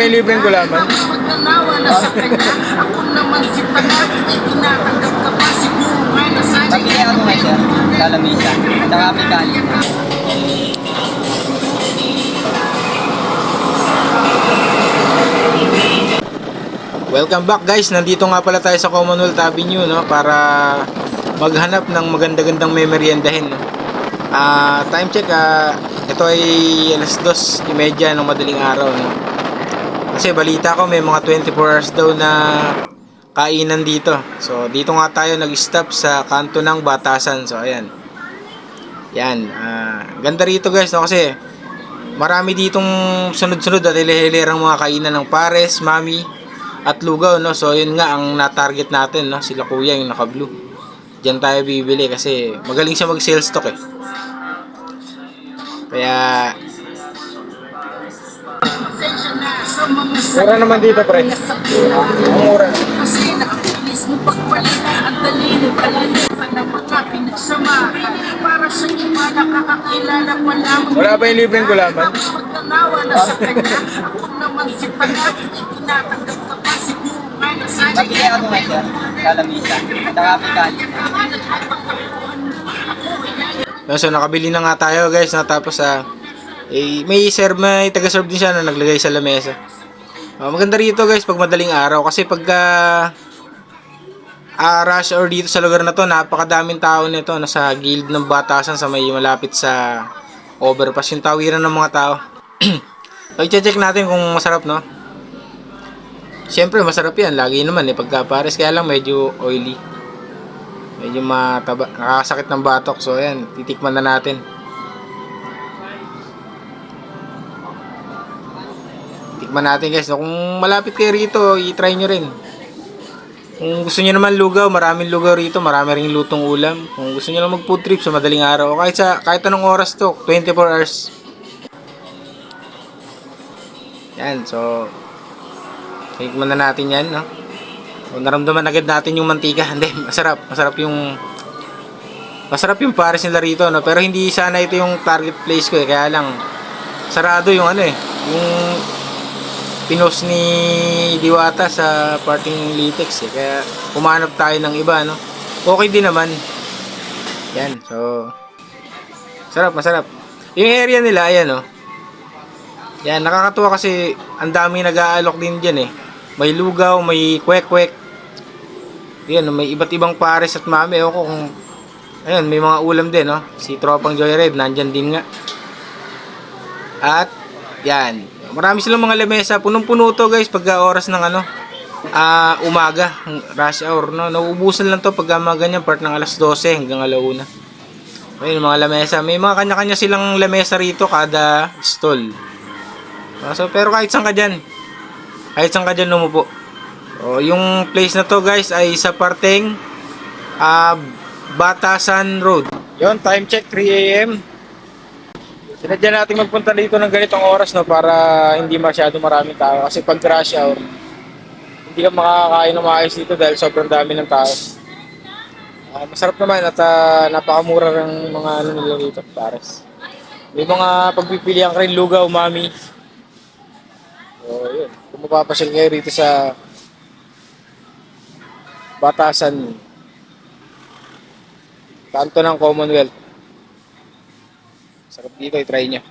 ba yung libreng gulaman? Magnanawa na sa kanya Ako naman si Tagat May tinatanggap ka pa Siguro nga nasanay Pabili ako ngayon. Lalamisa. May kanin. Welcome back guys, nandito nga pala tayo sa Commonwealth Avenue no para maghanap ng maganda-gandang may meriendahin no. Ah, time check ah, ito ay alas 2:30 ng madaling araw no. Kasi balita ko may mga 24 hours daw na kainan dito. So dito nga tayo nag-stop sa kanto ng Batasan. So ayan. Yan, ah, ganda rito guys no kasi marami ditong sunod-sunod at hilihilirang mga kainan ng pares, mami, at lugaw, no? So, yun nga ang na-target natin, no? Sila kuya yung naka-blue. Diyan tayo bibili kasi magaling siya mag-sales stock, eh. Kaya... Mura naman dito, pre. Mura. Wala ba yung libreng gulaman? Tapos magnanawa na sa kanya Ako naman si Tagat May tinatanggap ka pa Siguro nga nasanay Pabili ako ngayon, sir. Lalamisa. Tsaka may kanin. No, so, nakabili na nga tayo, guys. No? Tapos, ah, eh, may serve, may taga-serve din siya na naglagay sa lamesa. Ah, maganda rito, guys, pag madaling araw. Kasi pagka ah, rush hour dito sa lugar na to, napakadaming tao nito. Nasa guild ng batasan sa may malapit sa overpass. Yung tawiran ng mga tao. so, i-check natin kung masarap, no? Siyempre, masarap yan. Lagi naman, eh, pagka pares. Kaya lang, medyo oily. Medyo mataba, nakakasakit ng batok. So, ayan, titikman na natin. Tikman natin guys. Kung malapit kayo rito, i-try nyo rin. Kung gusto nyo naman lugaw, maraming lugaw rito. Marami ring lutong ulam. Kung gusto nyo lang mag food trip sa madaling araw. O kahit, sa, kahit anong oras to, 24 hours. Yan, so... Tikman na natin yan, no? So, naramdaman agad natin yung mantika. Hindi, masarap. Masarap yung... Masarap yung pares nila rito, no? Pero hindi sana ito yung target place ko, eh. Kaya lang, sarado yung ano, eh. Yung pinos ni Diwata sa parting Litex, eh. Kaya, pumanap tayo ng iba, no? Okay din naman. Yan, so... Sarap, masarap. Yung area nila, ayan, no? Yan, nakakatuwa kasi ang dami nag-aalok din dyan, eh. May lugaw, may kwek-kwek. Yan, may iba't ibang pares at mami. Ko kung... Ayun, may mga ulam din, no? Si Tropang Joyride, nandyan din nga. At, yan. Marami silang mga lamesa. Punong-puno to, guys, pagka oras ng ano, ah umaga, rush hour, no? Nauubusan lang to pagka mga ganyan, part ng alas 12 hanggang alauna. Ayun, mga lamesa. May mga kanya-kanya silang lamesa rito kada stall. Ah, So, pero kahit saan ka dyan, kahit saan ka dyan lumupo. O, yung place na to guys ay sa parteng ah, Batasan Road. Yon time check 3 a.m. Sinadya natin magpunta dito ng ganitong oras no para hindi masyado maraming tao kasi pag rush hour hindi ka makakain ng maayos dito dahil sobrang dami ng tao. Ah, masarap naman at ah, napakamura ng mga ano nila dito, pares. May mga pagpipilian ka rin lugaw, mami. So, yun. Kung mapapasyal kayo rito sa Batasan, kanto ng Commonwealth. Sarap dito, i-try nyo.